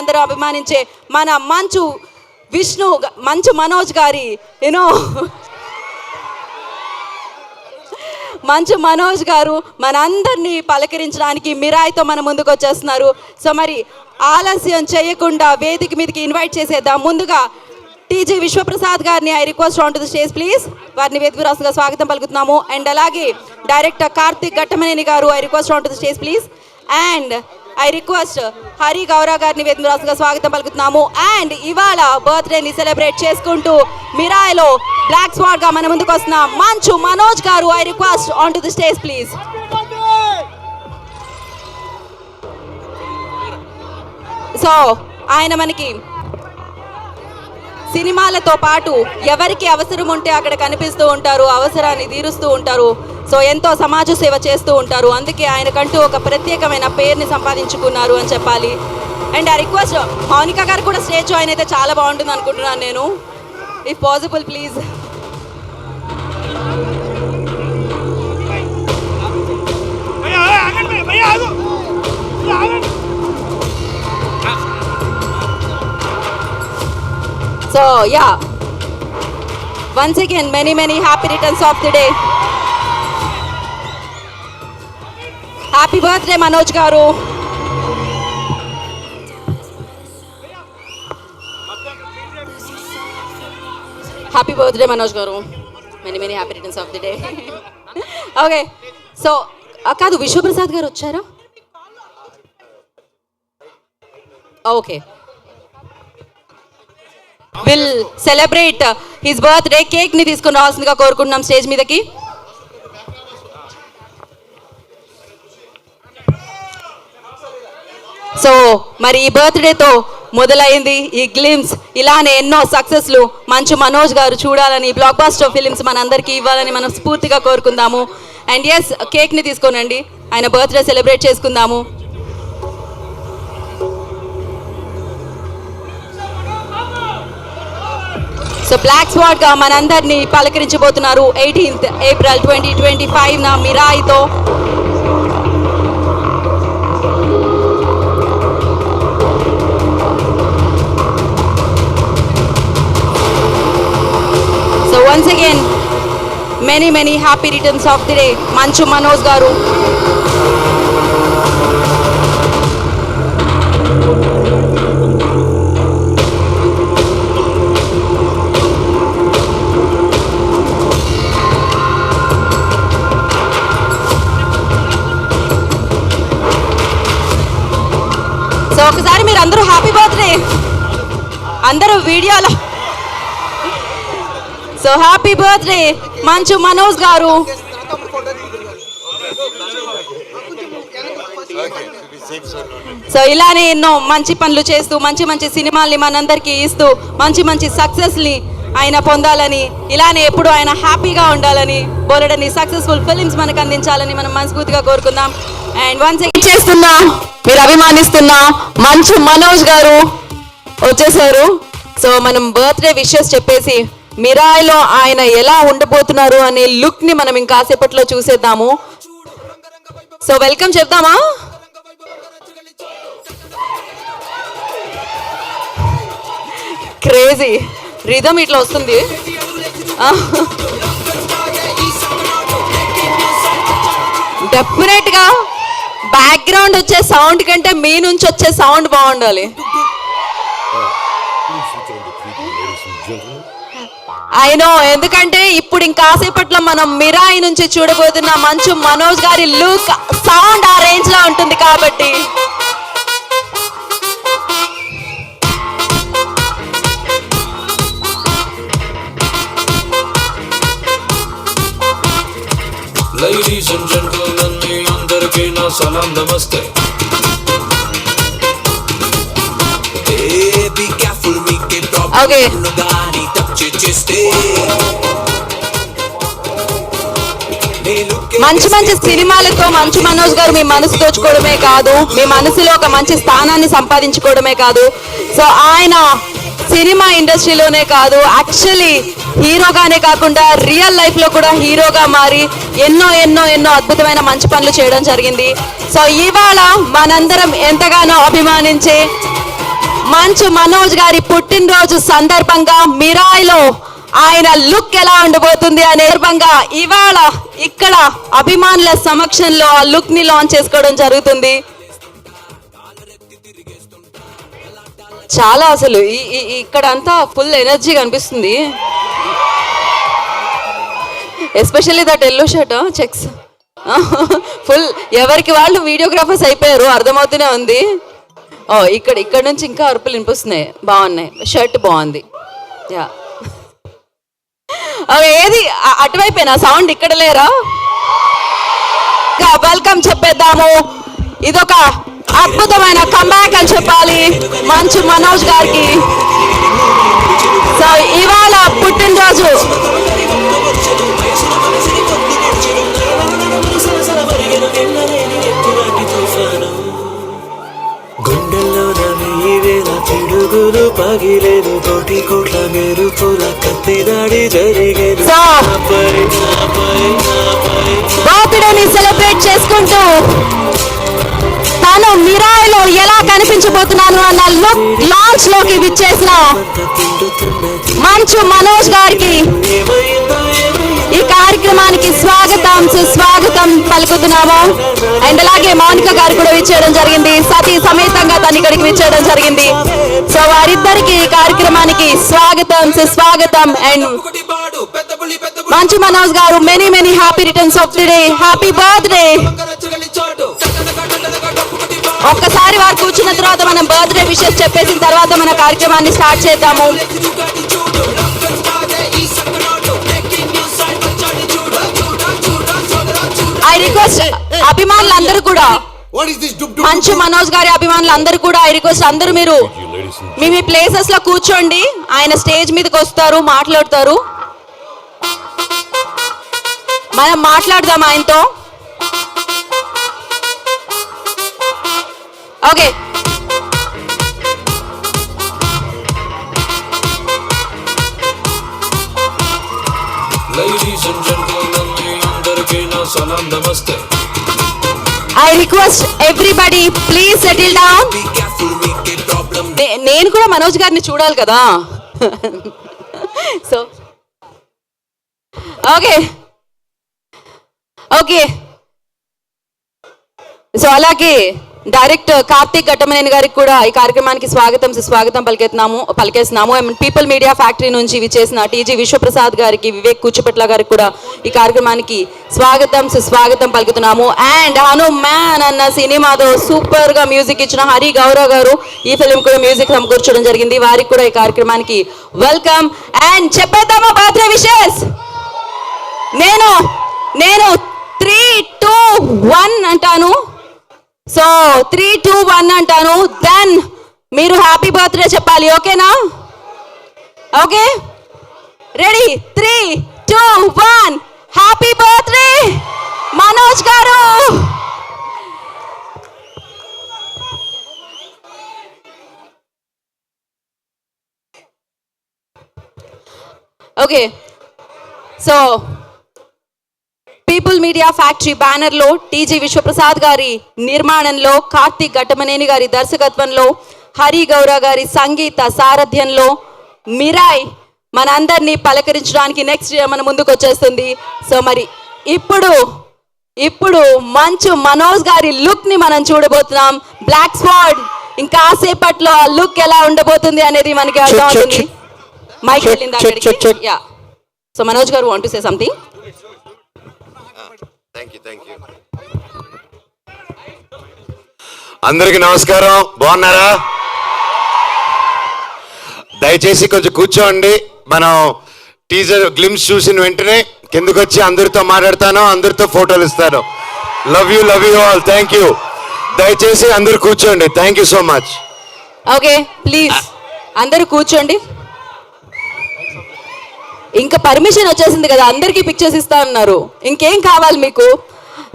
అందరూ అభిమానించే మన మంచు విష్ణు మంచు మనోజ్ గారి యూనో మంచు మనోజ్ గారు మనందరినీ పలకరించడానికి మిరాయితో మన ముందుకు వచ్చేస్తున్నారు. సో మరి ఆలస్యం చేయకుండా వేదిక మీదకి ఇన్వైట్ చేసేద్దాం. ముందుగా టీజీ విశ్వప్రసాద్ గారిని I request on to the stage please వారిని వేదికరాసుగా స్వాగతం పలుకుతున్నాము. అండ్ అలాగే డైరెక్టర్ కార్తిక్ ఘట్టమనేని గారు I request on to the stage please and I request Hari Gaurav గారిని వేదికరాసుగా స్వాగతం పలుకుతున్నాము. అండ్ ఇవాళ బర్త్డేని సెలబ్రేట్ చేసుకుంటూ మిరాయిలో బ్లాక్ స్వాడ్గా మన ముందుకు వస్తున్న మంచు మనోజ్ గారు I request on to the stage please so ఆయన మనకి సినిమాలతో పాటు ఎవరికి అవసరం ఉంటే అక్కడ కనిపిస్తూ ఉంటారు అవసరాన్ని తీరుస్తూ ఉంటారు. సో ఎంతో సమాజ సేవ చేస్తూ ఉంటారు. అందుకే ఆయనకంటూ ఒక ప్రత్యేకమైన పేరుని సంపాదించుకున్నారు అని చెప్పాలి. అండ్ ఆ రిక్వెస్ట్ మౌనిక గారు కూడా స్టేజ్ జాయిన్ అయితే చాలా బాగుంటుంది అనుకుంటున్నాను నేను. ఇఫ్ పాసిబుల్ ప్లీజ్ भैया so yeah once again many many happy returns of the day happy birthday Manoj గారు హ్యాపీ బర్త్డే మనోజ్ గారు many many happy returns of the day okay so కాదు విశ్వప్రసాద్ గారు వచ్చారా? Okay will celebrate his birthday కేక్ని తీసుకుని రావాల్సిందిగా కోరుకుంటున్నాం స్టేజ్ మీదకి. సో మరి ఈ బర్త్డేతో మొదలైంది ఈ గ్లిమ్స్ ఇలానే ఎన్నో సక్సెస్లు మంచు మనోజ్ గారు చూడాలని బ్లాక్ బాస్టర్ ఫిలిమ్స్ మనందరికీ ఇవ్వాలని మనం స్ఫూర్తిగా కోరుకుందాము అండ్ ఎస్ కేక్ని తీసుకోనండి. ఆయన బర్త్డే సెలబ్రేట్ చేసుకుందాము. సో బ్లాక్ స్వాట్గా మనందరినీ పలకరించబోతున్నారు eighteenth April twenty twenty five నా మిరాయితో. So once again many many happy returns of the day Manchu Manoj గారు. అందరూ వీడియోలో. సో హ్యాపీ బర్త్డే మంచు మనోజ్ గారు. సో ఇలానే ఎన్నో మంచి పనులు చేస్తూ మంచి మంచి సినిమాల్ని మనందరికీ ఇస్తూ మంచి మంచి సక్సెస్ని ఆయన పొందాలని ఇలానే ఎప్పుడు ఆయన హ్యాపీగా ఉండాలని బోలెడని సక్సెస్ఫుల్ ఫిలిమ్స్ మనకు అందించాలని మనం మనస్ఫూర్తిగా కోరుకుందాం. అండ్ వన్స్ చేస్తున్నా మీరు అభిమానిస్తున్న మంచు మనోజ్ గారు. వచ్చేసారు. సో మనం బర్త్డే విషెస్ చెప్పేసి మిరాయిలో ఆయన ఎలా ఉండబోతున్నారు అనే లుక్ని మనం ఇంకాసేపట్లో చూసేద్దాము. సో వెల్కమ్ చెప్దామా? క్రేజీ. రిధమ్ ఇట్లా వస్తుంది. డెఫినెట్గా బ్యాక్గ్రౌండ్ వచ్చే సౌండ్ కంటే మీ నుంచి వచ్చే సౌండ్ బాగుండాలి. అయినో ఎందుకంటే ఇప్పుడు ఇంకాసేపట్లో మనం మిరాయి నుంచి చూడబోతున్న మంచు మనోజ్ గారి లుక్ సౌండ్ ఆ రేంజ్లో ఉంటుంది కాబట్టి. Ladies and gentlemen, మీ అందరికీ నా సలాం నమస్తే. మంచి మంచి సినిమాలతో మంచు మనోజ్ గారు మీ మనసు దోచుకోవడమే కాదు మీ మనసులో ఒక మంచి స్థానాన్ని సంపాదించుకోవడమే కాదు. సో ఆయన సినిమా ఇండస్ట్రీలోనే కాదు యాక్చువల్లీ హీరోగానే కాకుండా రియల్ లైఫ్లో కూడా హీరోగా మారి ఎన్నో ఎన్నో ఎన్నో అద్భుతమైన మంచి పనులు చేయడం జరిగింది. సో ఇవాళ మనందరం ఎంతగానో అభిమానించే మంచు మనోజ్ గారి పుట్టినరోజు సందర్భంగా మిరాయిలో ఆయన లుక్ ఎలా ఉండబోతుంది అనే సందర్భంగా ఇవాళ ఇక్కడ అభిమానుల సమక్షంలో ఆ లుక్ని లాంచ్ చేసుకోవడం జరుగుతుంది. చాలా అసలు ఈ- ఇక్కడ అంతా ఫుల్ ఎనర్జీ కనిపిస్తుంది. Especially that yellow shirt checks full ఎవరికి వాళ్ళు వీడియోగ్రాఫర్స్ అయిపోయారు అర్థమవుతూనే ఉంది. ఇక్కడ ఇక్కడ నుంచి ఇంకా అరుపులు వినిపిస్తున్నాయి. బాగున్నాయి. షర్ట్ బాగుంది. యా. ఏది? అటువైపోయినా సౌండ్ ఇక్కడ లేరా? వెల్కమ్ చెప్పేద్దాము. ఇదొక అద్భుతమైన కంబ్యాక్ అని చెప్పాలి మంచు మనోజ్ గారికి. సో ఇవాళ పుట్టినరోజు. పిడుగులు పగిలేదు కోటి కోట్ల మెరుపుల జరిగేది నాపై, నాపై. బర్త్డేని సెలబ్రేట్ చేసుకుంటూ తాను మిరాయిలో ఎలా కనిపించబోతున్నాను అన్న లుక్ లాంచ్లోకి విచ్చేసిన మంచు మనోజ్ గారికి ఈ కార్యక్రమానికి చేస్తున్నాము అండ్ అలాగే మౌనిక గారు కూడా విచ్చేయడం జరిగింది. సతీ సమేతంగా తను ఇక్కడికి విచ్చేయడం జరిగింది. సో వారిద్దరికి ఈ కార్యక్రమానికి స్వాగతం సుస్వాగతం అండ్ మంచు మనోజ్ గారు many many happy returns of the day happy birthday ఒక్కసారి వారు కూర్చున్న తర్వాత మనం బర్త్డే విషెస్ చెప్పేసిన తర్వాత మన కార్యక్రమాన్ని స్టార్ట్ చేద్దాము. రిక్వెస్ట్ కూడా. This? Dub dub? Manchu Manoj గారి అభిమానులు అందరూ కూడా ఐ రిక్వెస్ట్ అందరూ మీరు మీ మీ ప్లేసెస్లో కూర్చోండి. ఆయన స్టేజ్ మీదకి వస్తారు మాట్లాడతారు. మనం మాట్లాడదాం ఆయనతో. Okay Ladies and gentlemen, I request everybody please settle down నేను కూడా మనోజ్ గారిని చూడాలి కదా. సో ఓకే ఓకే సో అలాగే డైరెక్టర్ కార్తీక్ ఘట్టమనేని గారికి కూడా ఈ కార్యక్రమానికి స్వాగతం సుస్వాగతం పలికెత్తున్నాము పలికేస్తున్నాము. అండ్ పీపుల్ మీడియా ఫ్యాక్టరీ నుంచి విచ్చేసిన టీజీ విశ్వప్రసాద్ గారికి వివేక్ కూచిపట్ల గారికి కూడా ఈ కార్యక్రమానికి స్వాగతం సుస్వాగతం పలుకుతున్నాము. అండ్ హనుమాన్ అన్న సినిమాతో సూపర్గా మ్యూజిక్ ఇచ్చిన హరి గౌరవ్ గారు ఈ ఫిలిం కూడా మ్యూజిక్ సమకూర్చడం జరిగింది. వారికి కూడా ఈ కార్యక్రమానికి వెల్కమ్ అండ్ చెప్పేద్దామా పాత్ర విషయస్ నేను నేను త్రీ టూ వన్ అంటాను. సో త్రీ టూ వన్ అంటాను. దెన్ మీరు హ్యాపీ బర్త్డే చెప్పాలి ఓకేనా? Okay? Ready three two one happy birthday Manoj గారు. Okay so people media factory బ్యానర్లో టీజీ విశ్వప్రసాద్ గారి నిర్మాణంలో కార్తీక్ ఘట్టమనేని గారి దర్శకత్వంలో హరి గౌర గారి సంగీత సారథ్యంలో మిరాయ్ మనందరినీ పలకరించడానికి నెక్స్ట్ ఇయర్ మన ముందుకు వచ్చేస్తుంది. సో మరి ఇప్పుడు ఇప్పుడు మంచు మనోజ్ గారి లుక్ని మనం చూడబోతున్నాం. బ్లాక్ స్వాడ్ ఇంకా సేపట్లో ఆ లుక్ ఎలా ఉండబోతుంది అనేది మనకి అర్థం అవుతుంది మైక్ వెళ్ళింది సో మనోజ్ గారు want to say something thank you thank you అందరికి నమస్కారం. బాగున్నారా? దయచేసి కొంచెం కూర్చోండి. మనం టీజర్ గ్లిమ్స్ చూసిన వెంటనే కిందకు వచ్చి అందరితో మాట్లాడతాను అందరితో ఫోటోలు ఇస్తాను. Love you love you all thank you దయచేసి అందరు కూర్చోండి. Thank you so much okay please అందరూ కూర్చోండి. ఇంకా పర్మిషన్ వచ్చేసింది కదా అందరికీ పిక్చర్స్ ఇస్తా అన్నారు. ఇంకేం కావాలి మీకు?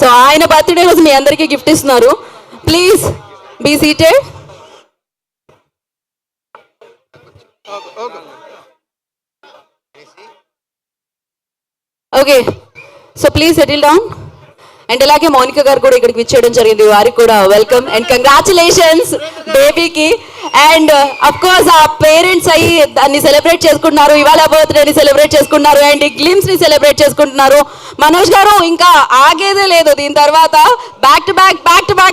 సో ఆయన బర్త్డే రోజు మీ అందరికీ గిఫ్ట్ ఇస్తున్నారు. Please be seated okay so please settle down and ఇలాగే మౌనిక గారు కూడా ఇక్కడికి విచ్చేయడం జరిగింది. వారికి కూడా వెల్కమ్ అండ్ కంగ్రాచులేషన్స్ బేబీకి అండ్ అఫ్ కోర్స్ ఆ పేరెంట్స్ అయ్యి దాన్ని సెలబ్రేట్ చేసుకుంటున్నారు. ఇవాళ బర్త్డేని సెలబ్రేట్ చేసుకుంటున్నారు. అండ్ ఈ గ్లిమ్స్ని సెలబ్రేట్ చేసుకుంటున్నారు. మనోజ్ గారు ఇంకా ఆగేదే లేదు. దీని తర్వాత back to back back to back